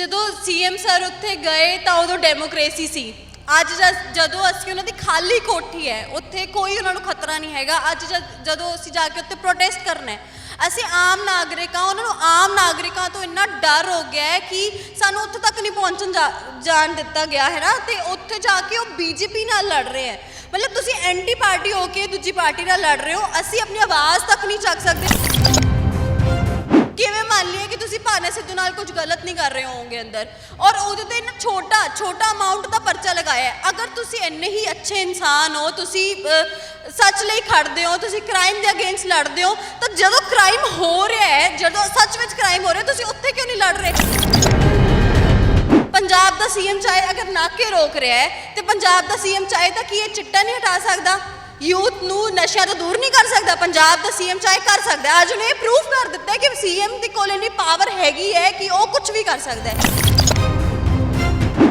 ਜਦੋਂ CM sir ਉੱਥੇ ਗਏ ਤਾਂ ਉਦੋਂ ਡੈਮੋਕ੍ਰੇਸੀ ਸੀ। ਅੱਜ ਜਦ- ਜਦੋਂ ਅਸੀਂ ਉਹਨਾਂ ਦੀ ਖਾਲੀ ਕੋਠੀ ਹੈ, ਉੱਥੇ ਕੋਈ ਉਹਨਾਂ ਨੂੰ ਖਤਰਾ ਨਹੀਂ ਹੈਗਾ। ਅੱਜ ਜਦ- ਜਦੋਂ ਅਸੀਂ ਜਾ ਕੇ ਉੱਥੇ ਪ੍ਰੋਟੈਸਟ ਕਰਨਾ ਹੈ, ਅਸੀਂ ਆਮ ਨਾਗਰਿਕਾਂ ਉਹਨਾਂ ਨੂੰ ਆਮ ਨਾਗਰਿਕਾਂ ਤੋਂ ਇੰਨਾ ਡਰ ਹੋ ਗਿਆ ਹੈ ਕਿ ਸਾਨੂੰ ਉੱਥੇ ਤੱਕ ਨਹੀਂ ਪਹੁੰਚਣ ਜਾ- ਜਾਣ ਦਿੱਤਾ ਗਿਆ ਹੈ ਨਾ। ਤੇ ਉੱਥੇ ਜਾ ਕੇ ਉਹ ਬੀਜੇਪੀ ਨਾਲ ਲੜ ਰਹੇ ਹੈ। ਮਤਲਬ ਤੁਸੀਂ ਐਂਟੀ ਪਾਰਟੀ ਹੋ ਕੇ ਦੂਜੀ ਪਾਰਟੀ ਨਾਲ ਲੜ ਰਹੇ ਹੋ। ਅਸੀਂ ਆਪਣੀ ਆਵਾਜ਼ ਤੱਕ ਨਹੀਂ ਚੱਕ ਸਕਦੇ। ਤੁਸੀਂ ਭਾਨਾ ਸਿੱਧੂ ਨਾਲ ਕੁਝ ਗਲਤ ਨਹੀਂ ਕਰ ਰਹੇ ਹੋਵੋਗੇ ਅੰਦਰ। ਔਰ ਉਹਦੇ ਤੇ ਇੰਨਾ ਛੋਟਾ ਛੋਟਾ ਅਮਾਉਂਟ ਦਾ ਪਰਚਾ ਲਗਾਇਆ ਹੈ। ਅਗਰ ਤੁਸੀਂ ਇੰਨੇ ਹੀ ਅੱਛੇ ਇਨਸਾਨ ਹੋ ਤੁਸੀਂ ਅ, ਸੱਚ ਲਈ ਖੜਦੇ ਹੋ ਤੁਸੀਂ ਕ੍ਰਾਈਮ ਦੇ ਅਗੇਂਸਟ ਲੜਦੇ ਹੋ ਤਾਂ ਜਦੋਂ ਕ੍ਰਾਈਮ ਹੋ ਰਿਹਾ ਹੈ ਜਦੋਂ ਸੱਚ ਵਿੱਚ ਕ੍ਰਾਈਮ ਹੋ ਰਿਹਾ ਤੁਸੀਂ ਉੱਥੇ ਕਿਉਂ ਨਹੀਂ ਲੜ ਰਹੇ? ਪੰਜਾਬ ਦਾ ਸੀਐਮ ਚਾਹੇ ਅਗਰ ਨਾਕੇ ਰੋਕ ਰਿਹਾ ਹੈ ਤੇ ਪੰਜਾਬ ਦਾ ਸੀਐਮ ਚਾਹੇ ਤਾਂ ਕੀ ਇਹ ਚਿੱਟਾ ਨਹੀਂ ਹਟਾ ਸਕਦਾ? ਯੂਥ ਨੂੰ ਨਸ਼ਿਆਂ ਤੋਂ ਦੂਰ ਨਹੀਂ ਕਰ ਸਕਦਾ, ਪੰਜਾਬ ਦਾ ਸੀਐਮ ਚਾਹੇ ਕਰ ਸਕਦਾ ਅੱਜ ਉਹਨੇ ਇਹ ਪ੍ਰੂਫ ਕਰ ਦਿੱਤਾ ਹੈ ਕਿ ਸੀਐਮ ਦੇ ਕੋਲ ਇੰਨੀ ਪਾਵਰ ਹੈਗੀ ਹੈ ਕਿ ਉਹ ਕੁਝ ਵੀ ਕਰ ਸਕਦਾ ਹੈ।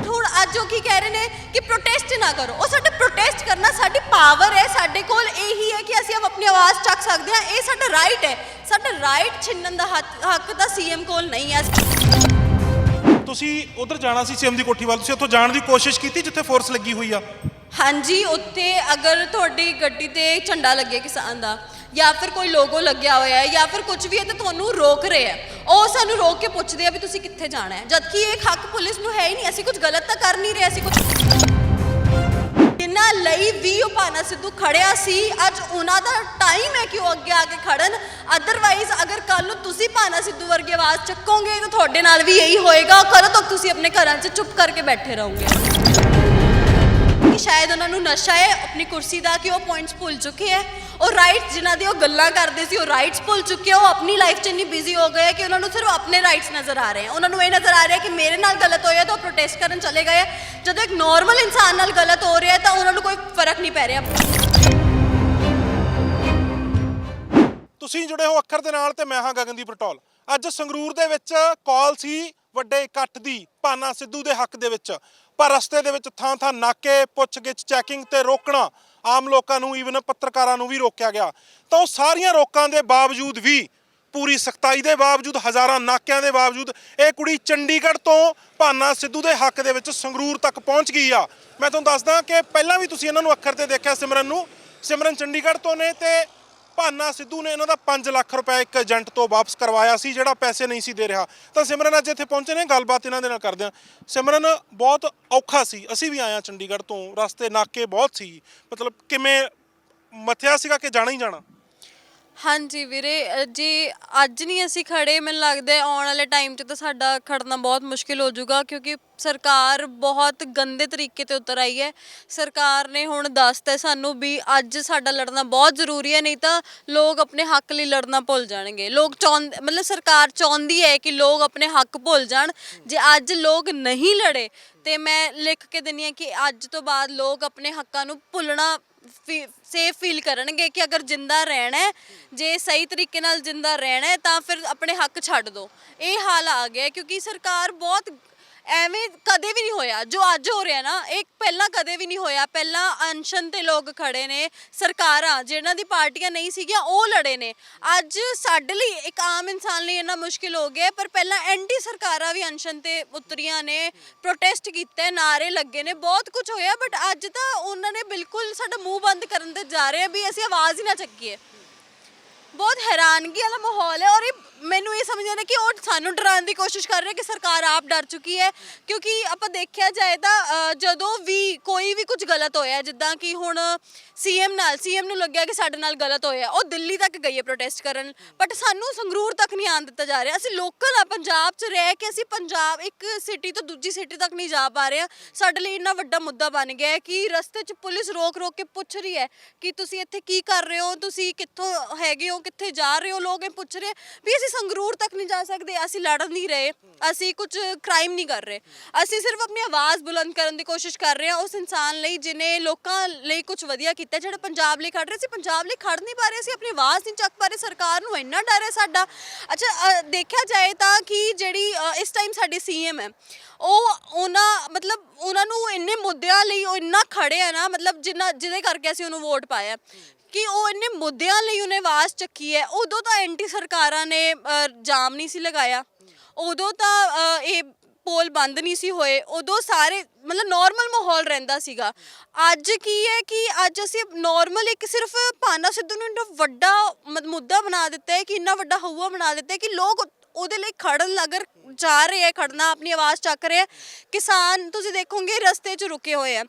ਹੁਣ ਅੱਜ ਉਹ ਕੀ ਕਹਿ ਰਹੇ ਨੇ ਕਿ ਪ੍ਰੋਟੈਸਟ ਨਾ ਕਰੋ। ਉਹ ਸਾਡੇ ਪ੍ਰੋਟੈਸਟ ਕਰਨਾ ਸਾਡੀ ਪਾਵਰ ਹੈ, ਸਾਡੇ ਕੋਲ ਇਹੀ ਹੈ ਕਿ ਅਸੀਂ ਆਪਣੀ ਆਵਾਜ਼ ਚੱਕ ਸਕਦੇ ਹਾਂ। ਇਹ ਸਾਡਾ ਰਾਈਟ ਹੈ। ਸਾਡਾ ਰਾਈਟ ਛਿੰਨਣ ਦਾ ਹੱਕ ਤਾਂ ਸੀਐਮ ਕੋਲ ਨਹੀਂ ਹੈ। ਤੁਸੀਂ ਉਧਰ ਜਾਣਾ ਸੀ ਸੀਐਮ ਦੀ ਕੋਠੀ ਵੱਲ। ਤੁਸੀਂ ਉੱਥੋਂ ਜਾਣ ਦੀ ਕੋਸ਼ਿਸ਼ ਕੀਤੀ ਜਿੱਥੇ ਫੋਰਸ ਲੱਗੀ ਹੋਈ ਆ? ਹਾਂਜੀ, ਉੱਥੇ ਅਗਰ ਤੁਹਾਡੀ ਗੱਡੀ ਤੇ ਝੰਡਾ ਲੱਗੇ ਕਿਸਾਨ ਦਾ, ਜਾਂ ਫਿਰ ਕੋਈ ਲੋਗੋ ਲੱਗਿਆ ਹੋਇਆ ਹੈ, ਜਾਂ ਫਿਰ ਕੁਝ ਵੀ ਹੈ, ਤਾਂ ਤੁਹਾਨੂੰ ਰੋਕ ਰਹੇ ਹੈ। ਉਹ ਸਾਨੂੰ ਰੋਕ ਕੇ ਪੁੱਛਦੇ ਆ ਵੀ ਤੁਸੀਂ ਕਿੱਥੇ ਜਾਣਾ ਹੈ। ਜਦਕਿ ਇਹ ਹੱਕ ਪੁਲਿਸ ਨੂੰ ਹੈ ਹੀ ਨਹੀਂ, ਅਸੀਂ ਕੁਝ ਗਲਤ ਤਾਂ ਕਰ ਨਹੀਂ ਰਹੇ, ਅਸੀਂ ਕੁਝ ਜਿਨ੍ਹਾਂ ਲਈ ਵੀ ਉਹ ਭਾਨਾ ਸਿੱਧੂ ਖੜਿਆ ਸੀ, ਅੱਜ ਉਹਨਾਂ ਦਾ ਟਾਈਮ ਹੈ ਕਿ ਉਹ ਅੱਗੇ ਆ ਕੇ ਖੜਨ। ਅਦਰਵਾਈਜ਼ ਅਗਰ ਕੱਲ ਨੂੰ ਤੁਸੀਂ ਭਾਨਾ ਸਿੱਧੂ ਵਰਗੀ ਆਵਾਜ਼ ਚੱਕੋਗੇ, ਤਾਂ ਤੁਹਾਡੇ ਨਾਲ ਵੀ ਇਹੀ ਹੋਏਗਾ। ਕਦੋਂ ਤੱਕ ਤੁਸੀਂ ਆਪਣੇ ਘਰਾਂ 'ਚ ਚੁੱਪ ਕਰਕੇ ਬੈਠੇ ਰਹੋਗੇ? ਸ਼ਾਇਦ ਉਹਨਾਂ ਨੂੰ ਨਸ਼ਾ ਹੈ, ਆਪਣੀ ਕੁਰਸੀ ਦਾ ਕਿ ਉਹ ਪੁਆਇੰਟਸ ਭੁੱਲ ਚੁੱਕੇ ਹੈ। ਉਹ ਰਾਈਟਸ ਜਿਨ੍ਹਾਂ ਦੀ ਉਹ ਗੱਲਾਂ ਕਰਦੇ ਸੀ, ਉਹ ਰਾਈਟਸ ਭੁੱਲ ਚੁੱਕੇ ਆ, ਉਹ ਆਪਣੀ ਲਾਈਫ 'ਚ ਇੰਨੀ ਬਿਜ਼ੀ ਹੋ ਗਏ ਕਿ ਉਹਨਾਂ ਨੂੰ ਸਿਰਫ ਆਪਣੇ ਰਾਈਟਸ ਨਜ਼ਰ ਆ ਰਹੇ ਆ। ਉਹਨਾਂ ਨੂੰ ਇਹ ਨਜ਼ਰ ਆ ਰਿਹਾ ਕਿ ਮੇਰੇ ਨਾਲ ਗਲਤ ਹੋਇਆ ਤਾਂ ਉਹ ਪ੍ਰੋਟੈਸਟ ਕਰਨ ਚਲੇ ਗਏ ਜਦੋਂ ਇੱਕ ਨਾਰਮਲ ਇਨਸਾਨ ਨਾਲ ਗਲਤ ਹੋ ਰਿਹਾ ਤਾਂ ਉਹਨਾਂ ਨੂੰ ਕੋਈ ਫ਼ਰਕ ਨਹੀਂ ਪੈ ਰਿਹਾ। ਤੁਸੀਂ ਜੁੜੇ ਹੋ ਅੱਖਰ ਦੇ ਨਾਲ ਤੇ ਮੈਂ ਹਾਂ ਗਗਨਦੀਪ ਰਟੌਲ। ਅੱਜ ਸੰਗਰੂਰ ਦੇ ਵਿੱਚ ਕਾਲ ਸੀ ਵੱਡੇ ਇਕੱਠ ਦੀ ਭਾਨਾ ਸਿੱਧੂ ਦੇ ਹੱਕ ਦੇ ਵਿੱਚ। ਪਰ ਰਸਤੇ ਦੇ ਵਿੱਚ ਥਾਂ ਥਾਂ ਨਾਕੇ, ਪੁੱਛਗਿੱਛ, ਚੈਕਿੰਗ ਤੇ ਰੋਕਣਾ ਆਮ ਲੋਕਾਂ ਨੂੰ ਈਵਨ ਪੱਤਰਕਾਰਾਂ ਨੂੰ ਵੀ ਰੋਕਿਆ ਗਿਆ। ਤਾਂ ਉਹ ਸਾਰੀਆਂ ਰੋਕਾਂ ਦੇ ਬਾਵਜੂਦ ਵੀ, ਪੂਰੀ ਸਖਤਾਈ ਦੇ ਬਾਵਜੂਦ, ਹਜ਼ਾਰਾਂ ਨਾਕਿਆਂ ਦੇ ਬਾਵਜੂਦ, ਇਹ ਕੁੜੀ ਚੰਡੀਗੜ੍ਹ ਤੋਂ ਭਾਨਾ ਸਿੱਧੂ ਦੇ ਹੱਕ ਦੇ ਵਿੱਚ ਸੰਗਰੂਰ ਤੱਕ ਪਹੁੰਚ ਗਈ ਆ। ਮੈਂ ਤੁਹਾਨੂੰ ਦੱਸਦਾ ਕਿ ਪਹਿਲਾਂ ਵੀ ਤੁਸੀਂ ਇਹਨਾਂ ਨੂੰ ਅੱਖਰ ਤੇ ਦੇਖਿਆ, ਸਿਮਰਨ ਨੂੰ। ਸਿਮਰਨ ਚੰਡੀਗੜ੍ਹ ਤੋਂ ਨੇ ਤੇ ਭਾਨਾ ਸਿੱਧੂ ਨੇ ਇਹਨਾਂ ਦਾ 5 ਲੱਖ ਰੁਪਏ ਇੱਕ ਏਜੰਟ ਤੋਂ ਵਾਪਸ ਕਰਵਾਇਆ ਸੀ, ਜਿਹੜਾ ਪੈਸੇ ਨਹੀਂ ਸੀ ਦੇ ਰਿਹਾ। ਤਾਂ ਸਿਮਰਨ ਅੱਜ ਇੱਥੇ ਪਹੁੰਚੇ ਨੇ, ਗੱਲਬਾਤ ਇਹਨਾਂ ਦੇ ਨਾਲ ਕਰਦੇ ਹਾਂ। ਸਿਮਰਨ, ਬਹੁਤ ਔਖਾ ਸੀ। ਅਸੀਂ ਵੀ ਆਏ ਹਾਂ ਚੰਡੀਗੜ੍ਹ ਤੋਂ। ਰਸਤੇ ਨਾਕੇ ਬਹੁਤ ਸੀ। ਮਤਲਬ ਕਿਵੇਂ ਮੱਥਿਆ ਸੀਗਾ ਕਿ ਜਾਣਾ ਹੀ ਜਾਣਾ? ਹਾਂਜੀ ਵੀਰੇ ਅ, ਜੇ ਅੱਜ ਨਹੀਂ ਅਸੀਂ ਖੜੇ ਮੈਨੂੰ ਲੱਗਦਾ ਹੈ ਆਉਣ ਵਾਲੇ ਟਾਈਮ 'ਚ ਤਾਂ ਸਾਡਾ ਖੜਨਾ ਬਹੁਤ ਮੁਸ਼ਕਿਲ ਹੋ ਜਾਊਗਾ ਕਿਉਂਕਿ ਸਰਕਾਰ ਬਹੁਤ ਗੰਦੇ ਤਰੀਕੇ ਤੇ ਉਤਰ ਆਈ ਹੈ। ਸਰਕਾਰ ਨੇ ਹੁਣ ਦੱਸਤਾ ਹੈ ਸਾਨੂੰ ਵੀ ਅੱਜ ਸਾਡਾ ਲੜਨਾ ਬਹੁਤ ਜ਼ਰੂਰੀ ਹੈ ਨਹੀਂ ਤਾਂ ਲੋਕ ਆਪਣੇ ਹੱਕ ਲਈ ਲੜਨਾ ਭੁੱਲ ਜਾਣਗੇ। ਲੋਕ ਚਾਹੁੰਦੇ ਮਤਲਬ ਸਰਕਾਰ ਚਾਹੁੰਦੀ ਹੈ ਕਿ ਲੋਕ ਆਪਣੇ ਹੱਕ ਭੁੱਲ ਜਾਣ। ਜੇ ਅੱਜ ਲੋਕ ਨਹੀਂ ਲੜੇ ਤੇ ਮੈਂ ਲਿਖ ਕੇ ਦਿੰਨੀ ਆ ਕਿ ਅੱਜ ਤੋਂ ਬਾਅਦ ਲੋਕ ਆਪਣੇ ਹੱਕਾਂ ਨੂੰ ਭੁੱਲਣਾ ਸੇਫ ਫੀਲ ਕਰਨਗੇ ਕਿ ਅਗਰ ਜਿੰਦਾ ਰਹਿਣਾ ਹੈ, ਜੇ ਸਹੀ ਤਰੀਕੇ ਨਾਲ ਜਿੰਦਾ ਰਹਿਣਾ ਹੈ, ਤਾਂ ਫਿਰ ਆਪਣੇ ਹੱਕ ਛੱਡ ਦਿਓ ਇਹ ਹਾਲ ਆ ਗਿਆ ਹੈ, ਕਿਉਂਕਿ ਸਰਕਾਰ ਬਹੁਤ ਐਵੇਂ ਕਦੇ ਵੀ ਨਹੀਂ ਹੋਇਆ। ਜੋ ਅੱਜ ਹੋ ਰਿਹਾ ਨਾ, ਇਹ ਪਹਿਲਾਂ ਕਦੇ ਵੀ ਨਹੀਂ ਹੋਇਆ। ਪਹਿਲਾਂ ਅਨਸ਼ਨ ਤੇ ਲੋਕ ਖੜੇ ਨੇ, ਸਰਕਾਰਾਂ ਜਿਹਨਾਂ ਦੀ ਪਾਰਟੀਆਂ ਨਹੀਂ ਸੀਗੀਆਂ, ਉਹ ਲੜੇ ਨੇ। ਅੱਜ ਸਾਡੇ ਲਈ ਇੱਕ ਆਮ ਇਨਸਾਨ ਲਈ ਇੰਨਾ ਮੁਸ਼ਕਿਲ ਹੋ ਗਿਆ ਪਰ ਪਹਿਲਾਂ ਐਂਟੀ ਸਰਕਾਰਾਂ ਵੀ ਅਨਸ਼ਨ ਤੇ ਉਤਰੀਆਂ ਨੇ ਪ੍ਰੋਟੈਸਟ ਕੀਤੇ ਨਾਰੇ ਲੱਗੇ ਨੇ, ਬਹੁਤ ਕੁਝ ਹੋਇਆ ਬਟ ਅੱਜ ਤਾਂ ਉਹਨਾਂ ਨੇ ਬਿਲਕੁਲ ਸਾਡਾ ਮੂੰਹ ਬੰਦ ਕਰਨ ਤੇ ਜਾ ਰਹੇ ਆ ਵੀ ਅਸੀਂ ਆਵਾਜ਼ ਹੀ ਨਾ ਚੱਕੀਏ। ਬਹੁਤ ਹੈਰਾਨਗੀ ਵਾਲਾ ਮਾਹੌਲ ਹੈ ਔਰ ਇਹ ਮੈਨੂੰ ਇਹ ਸਮਝ ਆਉਂਦਾ ਕਿ ਉਹ ਸਾਨੂੰ ਡਰਾਉਣ ਦੀ ਕੋਸ਼ਿਸ਼ ਕਰ ਰਹੇ ਕਿ ਸਰਕਾਰ ਆਪ ਡਰ ਚੁੱਕੀ ਹੈ। ਕਿਉਂਕਿ ਆਪਾਂ ਦੇਖਿਆ ਜਾਏ ਤਾਂ ਅ, ਜਦੋਂ ਵੀ ਕੋਈ ਵੀ ਕੁਝ ਗਲਤ ਹੋਇਆ ਜਿੱਦਾਂ ਕਿ ਹੁਣ ਸੀਐਮ ਨਾਲ ਸੀਐਮ ਨੂੰ ਲੱਗਿਆ ਕਿ ਸਾਡੇ ਨਾਲ ਗਲਤ ਹੋਇਆ ਉਹ ਦਿੱਲੀ ਤੱਕ ਗਈ ਹੈ ਪ੍ਰੋਟੈਸਟ ਕਰਨ। ਬਟ ਸਾਨੂੰ ਸੰਗਰੂਰ ਤੱਕ ਨਹੀਂ ਆਉਣ ਦਿੱਤਾ ਜਾ ਰਿਹਾ। ਅਸੀਂ ਲੋਕਲ ਆ ਪੰਜਾਬ 'ਚ ਰਹਿ ਕੇ ਅਸੀਂ ਪੰਜਾਬ ਇੱਕ ਸਿਟੀ ਤੋਂ ਦੂਜੀ ਸਿਟੀ ਤੱਕ ਨਹੀਂ ਜਾ ਪਾ ਰਹੇ। ਹਾਂ ਸਾਡੇ ਲਈ ਇੰਨਾ ਵੱਡਾ ਮੁੱਦਾ ਬਣ ਗਿਆ ਹੈ ਕਿ ਰਸਤੇ 'ਚ ਪੁਲਿਸ ਰੋਕ ਰੋਕ ਕੇ ਪੁੱਛ ਰਹੀ ਹੈ ਕਿ ਤੁਸੀਂ ਇੱਥੇ ਕੀ ਕਰ ਰਹੇ ਹੋ? ਤੁਸੀਂ ਕਿੱਥੋਂ ਹੈਗੇ ਹੋ? ਕਿੱਥੇ ਜਾ ਰਹੇ ਹੋ? ਲੋਕ ਇਹ ਪੁੱਛ ਰਹੇ ਵੀ ਅਸੀਂ ਸੰਗਰੂਰ ਤੱਕ ਨਹੀਂ ਜਾ ਸਕਦੇ, ਅਸੀਂ ਲੜ ਨਹੀਂ ਰਹੇ, ਅਸੀਂ ਕੁਝ ਕ੍ਰਾਈਮ ਨਹੀਂ ਕਰ ਰਹੇ। ਅਸੀਂ ਸਿਰਫ ਆਪਣੀ ਆਵਾਜ਼ ਬੁਲੰਦ ਕਰਨ ਦੀ ਕੋਸ਼ਿਸ਼ ਕਰ ਰਹੇ ਹਾਂ, ਉਸ ਇਨਸਾਨ ਲਈ ਜਿਨੇ ਲੋਕਾਂ ਲਈ ਕੁਝ ਵਧੀਆ ਕੀਤਾ, ਜਿਹੜਾ ਪੰਜਾਬ ਲਈ ਖੜ ਰਹੇ ਸੀ, ਪੰਜਾਬ ਲਈ ਖੜ ਨਹੀਂ ਪਾ ਰਹੇ ਸੀ, ਆਪਣੀ ਆਵਾਜ਼ ਨਹੀਂ ਚੱਕ ਪਾ ਰਹੇ, ਸਰਕਾਰ ਨੂੰ ਇੰਨਾ ਡਰ ਹੈ ਸਾਡਾ। ਅੱਛਾ ਦੇਖਿਆ ਜਾਏ ਤਾਂ ਕਿ ਜਿਹੜੀ ਇਸ ਟਾਈਮ ਸਾਡੀ ਸੀਐਮ ਹੈ, ਉਹ ਉਹਨਾਂ, ਮਤਲਬ ਉਹਨਾਂ ਨੂੰ ਇੰਨੇ ਮੁੱਦਿਆਂ ਲਈ ਉਹ ਇੰਨਾ ਖੜੇ ਆ ਨਾ, ਮਤਲਬ ਜਿੰਨਾ, ਜਿਹਦੇ ਕਰਕੇ ਅਸੀਂ ਉਹਨੂੰ ਵੋਟ ਪਾਇਆ। ਕਿ ਉਹ ਇੰਨੇ ਮੁੱਦਿਆਂ ਲਈ ਉਹਨੇ ਆਵਾਜ਼ ਚੱਕੀ ਹੈ। ਉਦੋਂ ਤਾਂ ਐਂਟੀ ਸਰਕਾਰਾਂ ਨੇ ਅ, ਜਾਮ ਨਹੀਂ ਸੀ ਲਗਾਇਆ। ਉਦੋਂ ਤਾਂ ਅ, ਇਹ ਪੋਲ ਬੰਦ ਨਹੀਂ ਸੀ ਹੋਏ। ਉਦੋਂ ਸਾਰੇ ਮਤਲਬ ਨਾਰਮਲ ਮਾਹੌਲ ਰਹਿੰਦਾ ਸੀਗਾ। ਅੱਜ ਕੀ ਹੈ ਕਿ ਅੱਜ ਅਸੀਂ ਨਾਰਮਲ ਇੱਕ ਸਿਰਫ ਪਾਨਾ ਸਿੱਧੂ ਨੂੰ ਇੰਨਾ ਵੱਡਾ ਮ- ਮੁੱਦਾ ਬਣਾ ਦਿੱਤਾ ਹੈ ਕਿ ਇੰਨਾ ਵੱਡਾ ਹਊਆ ਬਣਾ ਦਿੱਤਾ ਹੈ ਕਿ ਲੋਕ ਉਹਦੇ ਲਈ ਖੜਨ ਅਗਰ ਜਾ ਰਹੇ ਹੈ ਖੜਨਾ ਆਪਣੀ ਆਵਾਜ਼ ਚੱਕ ਰਹੇ ਹੈ। ਕਿਸਾਨ ਤੁਸੀਂ ਦੇਖੋਗੇ ਰਸਤੇ 'ਚ ਰੁਕੇ ਹੋਏ ਹੈ।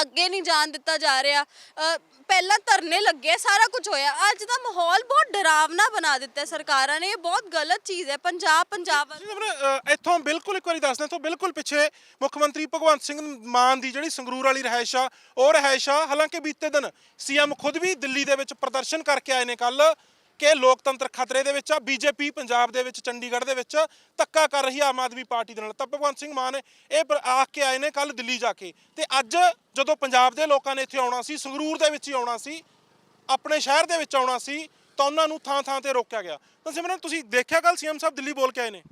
ਅੱਗੇ ਨਹੀਂ ਜਾਣ ਦਿੱਤਾ ਜਾ ਰਿਹਾ। ਅ, ਪਹਿਲਾਂ ਧਰਨੇ ਲੱਗੇ ਸਾਰਾ ਕੁਝ ਹੋਇਆ। ਅੱਜ ਦਾ ਮਾਹੌਲ ਬਹੁਤ ਡਰਾਵਨਾ ਬਣਾ ਦਿੱਤਾ ਹੈ ਸਰਕਾਰਾਂ ਨੇ। ਇਹ ਬਹੁਤ ਗਲਤ ਚੀਜ਼ ਹੈ। ਪੰਜਾਬ ਪੰਜਾਬ ਜੀ ਆਪਣੇ, ਅ, ਇੱਥੋਂ ਬਿਲਕੁਲ ਇੱਕ ਵਾਰੀ ਦੱਸ ਤੋਂ ਬਿਲਕੁਲ ਪਿੱਛੇ ਮੁੱਖ ਮੰਤਰੀ ਭਗਵੰਤ ਸਿੰਘ ਮਾਨ ਦੀ ਜਿਹੜੀ ਸੰਗਰੂਰ ਵਾਲੀ ਰਿਹਾਇਸ਼ ਆ ਉਹ ਰਿਹਾਇਸ਼ ਆ। ਹਾਲਾਂਕਿ ਬੀਤੇ ਦਿਨ ਸੀਐਮ ਖੁਦ ਵੀ ਦਿੱਲੀ ਦੇ ਵਿੱਚ ਪ੍ਰਦਰਸ਼ਨ ਕਰਕੇ ਆਏ ਨੇ ਕੱਲ ਕਿ ਲੋਕਤੰਤਰ ਖਤਰੇ ਦੇ ਵਿੱਚ ਆ ਬੀਜੇਪੀ ਪੰਜਾਬ ਦੇ ਵਿੱਚ ਚੰਡੀਗੜ੍ਹ ਦੇ ਵਿੱਚ ਧੱਕਾ ਕਰ ਰਹੀ ਆ ਆਮ ਆਦਮੀ ਪਾਰਟੀ ਦੇ ਨਾਲ। ਤਾਂ ਭਗਵੰਤ ਸਿੰਘ ਮਾਨ ਇਹ ਪ- ਆ ਕੇ ਆਏ ਨੇ ਕੱਲ ਦਿੱਲੀ ਜਾ ਕੇ। ਤੇ ਅੱਜ ਜਦੋਂ ਪੰਜਾਬ ਦੇ ਲੋਕਾਂ ਨੇ ਇੱਥੇ ਆਉਣਾ ਸੀ ਸੰਗਰੂਰ ਦੇ ਵਿੱਚ ਹੀ ਆਉਣਾ ਸੀ ਆਪਣੇ ਸ਼ਹਿਰ ਦੇ ਵਿੱਚ ਆਉਣਾ ਸੀ ਤਾਂ ਉਹਨਾਂ ਨੂੰ ਥਾਂ ਥਾਂ ਤੇ ਰੋਕਿਆ ਗਿਆ। ਤਾਂ ਸਿਮਰਨ ਤੁਸੀਂ ਦੇਖਿਆ ਕੱਲ ਸੀਐਮ ਸਾਹਿਬ ਦਿੱਲੀ ਬੋਲ ਕੇ ਆਏ ਨੇ?